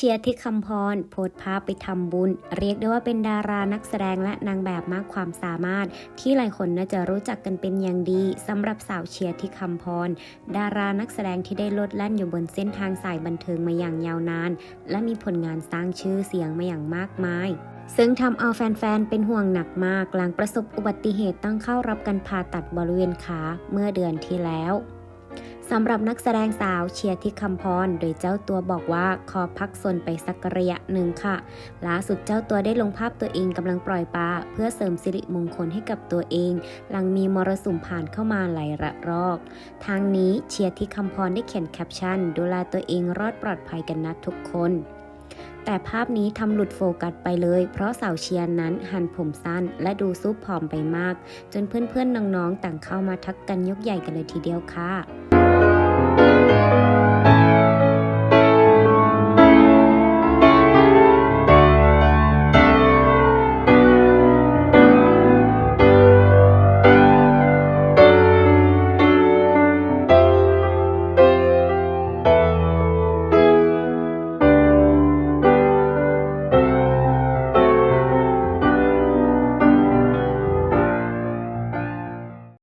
เชียร์ที่คำพรโพสภาพไปทำบุญ เรียกได้ว่าเป็นดารานักแสดงและนางแบบมากความสามารถ ที่หลายคนน่าจะรู้จักกันเป็นอย่างดีสำหรับสาวเชียร์ที่คำพร ดารานักแสดงที่ได้ลดแล่นอยู่บนเส้นทางสายบันเทิงมาอย่างยาวนาน และมีผลงานสร้างชื่อเสียงมาอย่างมากมายซึ่งทำเอาแฟนๆ เป็นห่วงหนักมาก หลังประสบอุบัติเหตุต้องเข้ารับการผ่าตัดบริเวณขาเมื่อเดือนที่แล้ว สำหรับนักแสดงสาวเชียร์ที่คำพร โดยเจ้าตัวบอกว่าขอพักสนไปสักระยะหนึ่งค่ะ ล่าสุดเจ้าตัวได้ลงภาพตัวเองกำลังปล่อยปลาเพื่อเสริมสิริมงคลให้กับตัวเอง หลังมีมรสุมผ่านเข้ามาหลายระลอก ทางนี้เชียร์ที่คำพรได้เขียนแคปชั่น ดูแลตัวเองรอดปลอดภัยกันนะทุกคนแต่ภาพนี้ทำหลุดโฟกัสไปเลย เพราะสาวเชียร์นั้นหันผมสั้น และดูซุปผอมไปมาก จนเพื่อนๆน้องๆต่างเข้ามาทักกันยกใหญ่กันเลยทีเดียวค่ะ